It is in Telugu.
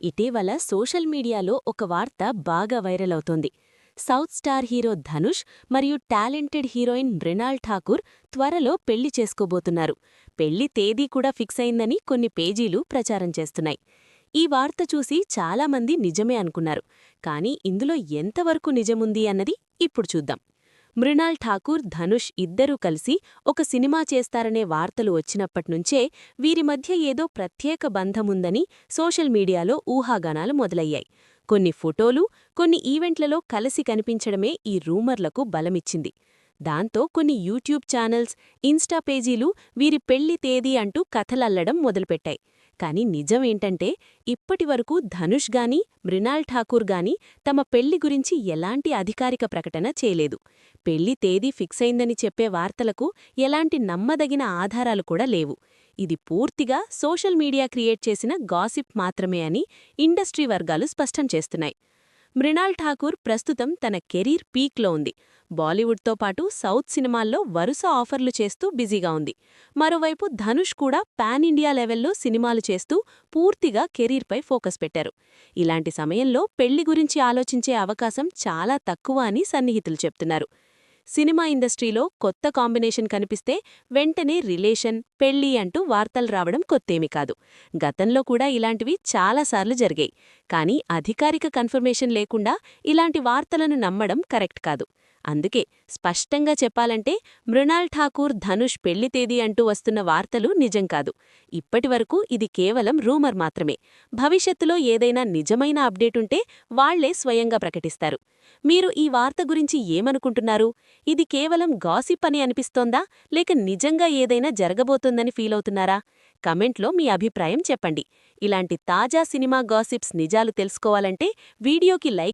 ఇటీవల సోషల్ మీడియాలో ఒక వార్త బాగా వైరల్ అవుతోంది. సౌత్ స్టార్ హీరో ధనుష్ మరియు టాలెంటెడ్ హీరోయిన్ మృణాల్ ఠాకూర్ త్వరలో పెళ్ళి చేసుకోబోతున్నారు. పెళ్ళి తేదీ కూడా ఫిక్స్ అయిందని కొన్ని పేజీలు ప్రచారం చేస్తున్నాయి. ఈ వార్త చూసి చాలామంది నిజమే అనుకున్నారు. కానీ ఇందులో ఎంతవరకు నిజముంది అన్నది ఇప్పుడు చూద్దాం. మృణాల్ ఠాకూర్ ధనుష్ ఇద్దరూ కలిసి ఒక సినిమా చేస్తారనే వార్తలు వచ్చినప్పట్నుంచే వీరి మధ్య ఏదో ప్రత్యేక బంధముందని సోషల్ మీడియాలో ఊహాగానాలు మొదలయ్యాయి. కొన్ని ఫోటోలు కొన్ని ఈవెంట్లలో కలిసి కనిపించడమే ఈ రూమర్లకు బలమిచ్చింది. దాంతో కొన్ని యూట్యూబ్ ఛానల్స్ ఇన్స్టా పేజీలు వీరి పెళ్ళి తేదీ అంటూ కథలల్లడం మొదలుపెట్టాయి. కాని నిజమేంటంటే ఇప్పటివరకు ధనుష్ గాని మృణాల్ ఠాకూర్ గాని తమ పెళ్ళి గురించి ఎలాంటి అధికారిక ప్రకటన చేయలేదు. పెళ్ళి తేదీ ఫిక్స్ అయిందని చెప్పే వార్తలకు ఎలాంటి నమ్మదగిన ఆధారాలు కూడా లేవు. ఇది పూర్తిగా సోషల్ మీడియా క్రియేట్ చేసిన గాసిప్ మాత్రమే అని ఇండస్ట్రీ వర్గాలు స్పష్టం చేస్తున్నాయి. మృణాల్ ఠాకూర్ ప్రస్తుతం తన కెరీర్ పీక్లో ఉంది. బాలీవుడ్తో పాటు సౌత్ సినిమాల్లో వరుస ఆఫర్లు చేస్తూ బిజీగా ఉంది. మరోవైపు ధనుష్ కూడా పాన్ ఇండియా లెవెల్లో సినిమాలు చేస్తూ పూర్తిగా కెరీర్పై ఫోకస్ పెట్టారు. ఇలాంటి సమయంలో పెళ్ళి గురించి ఆలోచించే అవకాశం చాలా తక్కువ అని సన్నిహితులు చెప్తున్నారు. సినిమా ఇండస్ట్రీలో కొత్త కాంబినేషన్ కనిపిస్తే వెంటనే రిలేషన్ పెళ్ళి అంటూ వార్తలు రావడం కొత్తేమీ కాదు. గతంలో కూడా ఇలాంటివి చాలాసార్లు జరిగాయి. కానీ అధికారిక కన్ఫర్మేషన్ లేకుండా ఇలాంటి వార్తలను నమ్మడం కరెక్ట్ కాదు. అందుకే స్పష్టంగా చెప్పాలంటే మృణాల్ ఠాకూర్ ధనుష్ పెళ్ళి తేదీ అంటూ వస్తున్న వార్తలు నిజం కాదు. ఇప్పటివరకు ఇది కేవలం రూమర్ మాత్రమే. భవిష్యత్తులో ఏదైనా నిజమైన అప్డేటుంటే వాళ్ళే స్వయంగా ప్రకటిస్తారు. మీరు ఈ వార్త గురించి ఏమనుకుంటున్నారు? ఇది కేవలం గాసిప్ అని అనిపిస్తోందా? లేక నిజంగా ఏదైనా జరగబోతోందని ఫీలవుతున్నారా కమెంట్లో మీ అభిప్రాయం చెప్పండి. ఇలాంటి తాజా సినిమా గాసిప్స్ నిజాలు తెలుసుకోవాలంటే వీడియోకి లైక్